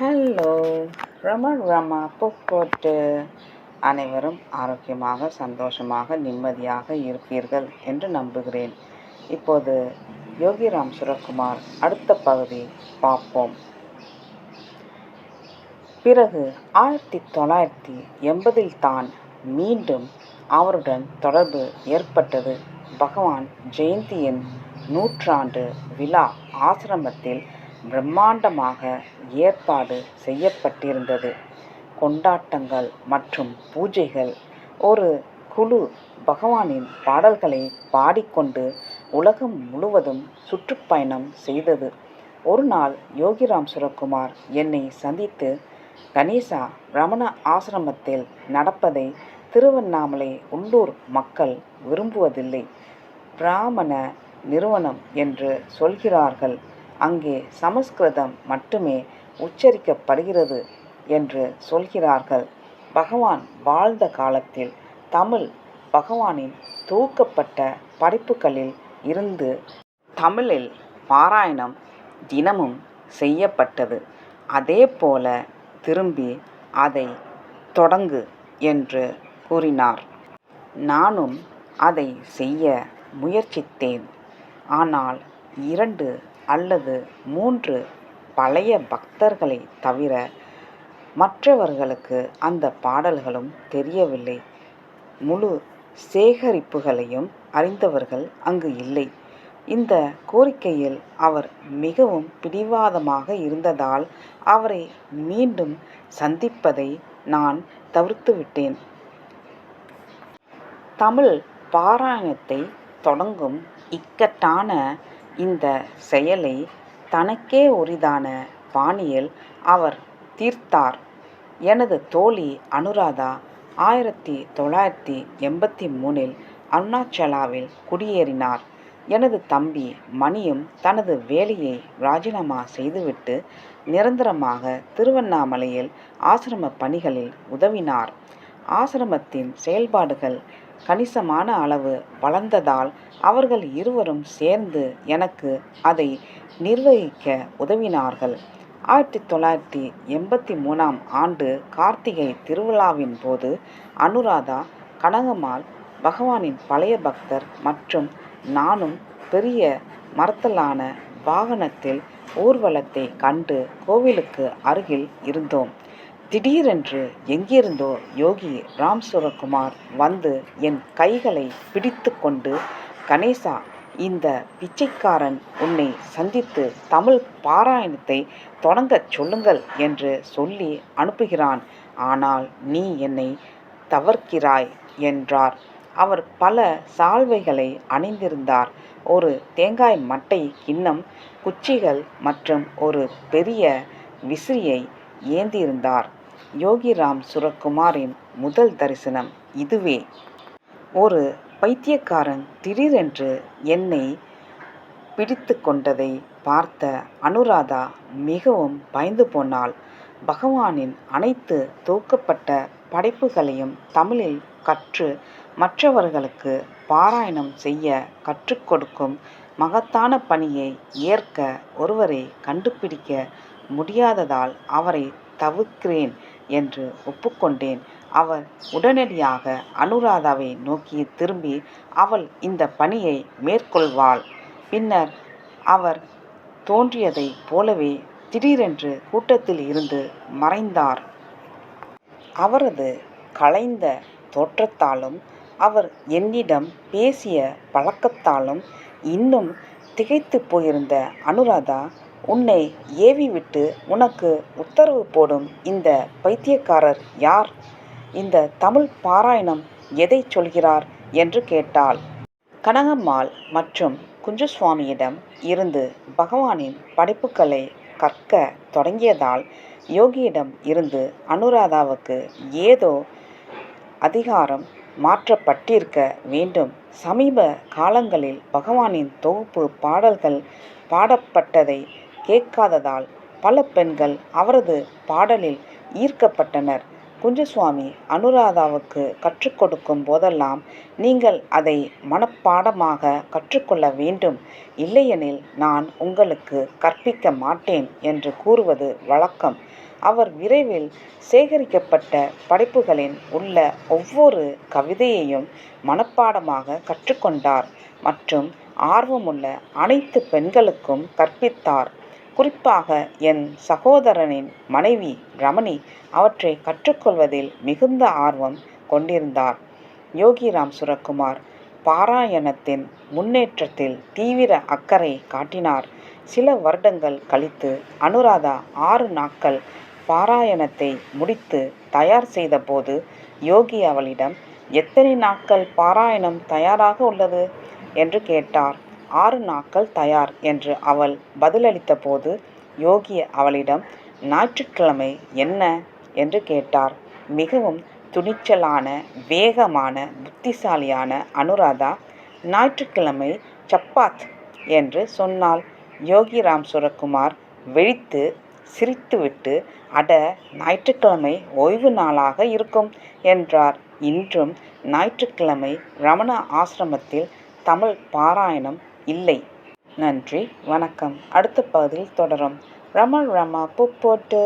Hello Raman Rama போக்குவரத்து அனைவரும் ஆரோக்கியமாக சந்தோஷமாக நிம்மதியாக இருப்பீர்கள் என்று நம்புகிறேன். இப்போது யோகிராம் சுரக்குமார் அடுத்த பகுதி பார்ப்போம். பிறகு ஆயிரத்தி தொள்ளாயிரத்தி எண்பதில் தான் மீண்டும் அவருடன் தொடர்பு ஏற்பட்டது. பகவான் ஜெயந்தியின் நூற்றாண்டு விழா ஆசிரமத்தில் பிரம்மாண்டமாக ஏற்பாடு செய்யப்பட்டிருந்தது. கொண்டாட்டங்கள் மற்றும் பூஜைகள் ஒரு குழு பகவானின் பாடல்களை பாடிக்கொண்டு உலகம் முழுவதும் சுற்றுப்பயணம் செய்தது. ஒரு நாள் யோகிராம் சுரக்குமார் என்னை சந்தித்து கணேசா ரமண ஆசிரமத்தில் நடப்பதை திருவண்ணாமலை உள்ளூர் மக்கள் விரும்புவதில்லை. பிராமண நிறுவனம் என்று சொல்கிறார்கள். அங்கே சமஸ்கிருதம் மட்டுமே உச்சரிக்கப்படுகிறது என்று சொல்கிறார்கள். பகவான் வாழ்ந்த காலத்தில் தமிழ் பகவானின் தொகுக்கப்பட்ட படைப்புகளில் இருந்து தமிழில் பாராயணம் தினமும் செய்யப்பட்டது. அதேபோல திரும்பி அதை தொடங்கு என்று கூறினார். நானும் அதை செய்ய முயற்சித்தேன். ஆனால் இரண்டு அல்லது மூன்று பழைய பக்தர்களை தவிர மற்றவர்களுக்கு அந்த பாடல்களும் தெரியவில்லை. முழு சேகரிப்புகளையும் அறிந்தவர்கள் அங்கு இல்லை. இந்த கோரிக்கையில் அவர் மிகவும் பிடிவாதமாக இருந்ததால் அவரை மீண்டும் சந்திப்பதை நான் தவிர்த்துவிட்டேன். தமிழ் பாராயணத்தை தொடங்கும் இக்கட்டான இந்த செயலை தனக்கே உரிதான பாணியில் அவர் தீர்த்தார். எனது தோழி அனுராதா ஆயிரத்தி தொள்ளாயிரத்தி எண்பத்தி மூணில் அருணாச்சலாவில் குடியேறினார். எனது தம்பி மணியும் தனது வேலையை ராஜினாமா செய்துவிட்டு நிரந்தரமாக திருவண்ணாமலையில் ஆசிரம பணிகளில் உதவினார். ஆசிரமத்தின் செயல்பாடுகள் கணிசமான அளவு வளர்ந்ததால் அவர்கள் இருவரும் சேர்ந்து எனக்கு அதை நிர்வகிக்க உதவினார்கள். ஆயிரத்தி தொள்ளாயிரத்தி எண்பத்தி மூணாம் ஆண்டு கார்த்திகை திருவிழாவின் போது அனுராதா கனகமால் பகவானின் பழைய பக்தர் மற்றும் நானும் பெரிய மரத்தலான வாகனத்தில் ஊர்வலத்தை கண்டு கோவிலுக்கு அருகில் இருந்தோம். திடீரென்று எங்கிருந்தோ யோகி ராம் சுரகுமார் வந்து என் கைகளை பிடித்து கொண்டு கணேசா இந்த பிச்சைக்காரன் உன்னை சந்தித்து தமிழ் பாராயணத்தை தொடங்கச் சொல்லுங்கள் என்று சொல்லி அனுப்புகிறான். ஆனால் நீ என்னை தவிர்க்கிறாய் என்றார். அவர் பல சால்வைகளை அணிந்திருந்தார். ஒரு தேங்காய் மட்டை கிண்ணம் குச்சிகள் மற்றும் ஒரு பெரிய விசிறியை ஏந்தியிருந்தார் யோகிராம் சுரக்குமாரின் முதல் தரிசனம் இதுவே. ஒரு பைத்தியக்காரன் திடீரென்று என்னை பிடித்து கொண்டதை பார்த்த அனுராதா மிகவும் பயந்து போனாள். பகவானின் அனைத்து தொகுக்கப்பட்ட படைப்புகளையும் தமிழில் கற்று மற்றவர்களுக்கு பாராயணம் செய்ய கற்றுக் கொடுக்கும் மகத்தான பணியை ஏற்க ஒருவரை கண்டுபிடிக்க முடியாததால் அவரை தவிர்க்கிறேன் என்று ஒப்புக்கொண்டேன். அவர் உடனடியாக அனுராதாவை நோக்கி திரும்பி அவள் இந்த பணியை மேற்கொள்வாள். பின்னர் அவர் தோன்றியதைப் போலவே திடீரென்று கூட்டத்தில் இருந்து மறைந்தார். அவரது கலைந்த தோற்றத்தாலும் அவர் என்னிடம் பேசிய பழக்கத்தாலும் இன்னும் திகைத்து போயிருந்த அனுராதா உன்னை ஏவிவிட்டு உனக்கு உத்தரவு போடும் இந்த பைத்தியக்காரர் யார்? இந்த தமிழ் பாராயணம் எதை சொல்கிறார்? என்று கேட்டாள். கனகம்மாள் மற்றும் குஞ்சுசுவாமியிடம் இருந்து பகவானின் படைப்புகளை கற்க தொடங்கியதால் யோகியிடம் இருந்து அனுராதாவுக்கு ஏதோ அதிகாரம் மாற்றப்பட்டிருக்க வேண்டும். சமீப காலங்களில் பகவானின் தொகுப்பு பாடல்கள் பாடப்பட்டதை கேட்காததால் பல பெண்கள் அவரது பாடலில் ஈர்க்கப்பட்டனர். குஞ்சுசுவாமி அனுராதாவுக்கு கற்றுக் கொடுக்கும் போதெல்லாம் நீங்கள் அதை மனப்பாடமாக கற்றுக்கொள்ள வேண்டும். இல்லையெனில் நான் உங்களுக்கு கற்பிக்க மாட்டேன் என்று கூறுவது வழக்கம். அவர் விரைவில் சேகரிக்கப்பட்ட படைப்புகளின் உள்ள ஒவ்வொரு கவிதையையும் மனப்பாடமாக கற்றுக்கொண்டார் மற்றும் ஆர்வமுள்ள அனைத்து பெண்களுக்கும் கற்பித்தார். குறிப்பாக என் சகோதரனின் மனைவி ரமணி அவற்றை கற்றுக்கொள்வதில் மிகுந்த ஆர்வம் கொண்டிருந்தார். யோகிராம் சுரக்குமார் பாராயணத்தின் முன்னேற்றத்தில் தீவிர அக்கறை காட்டினார். சில வருடங்கள் கழித்து அனுராதா ஆறு நாட்கள் பாராயணத்தை முடித்து தயார் செய்தபோது யோகி அவளிடம் எத்தனை நாட்கள் பாராயணம் தயாராக உள்ளது? என்று கேட்டார். ஆறு நாட்கள் தயார் என்று அவள் பதிலளித்தபோது யோகி அவளிடம் ஞாயிற்றுக்கிழமை என்ன என்று கேட்டார். மிகவும் துணிச்சலான வேகமான புத்திசாலியான அனுராதா ஞாயிற்றுக்கிழமை சப்பாத் என்று சொன்னாள். யோகிராம் சுரக்குமார் வெடித்து சிரித்துவிட்டு அட ஞாயிற்றுக்கிழமை ஓய்வு நாளாக இருக்கும் என்றார். இன்றும் ஞாயிற்றுக்கிழமை ரமண ஆசிரமத்தில் தமிழ் பாராயணம் இல்லை. நன்றி. வணக்கம். அடுத்த பகுதியில் தொடரும். ரமல் ரமா பூ போட்டு.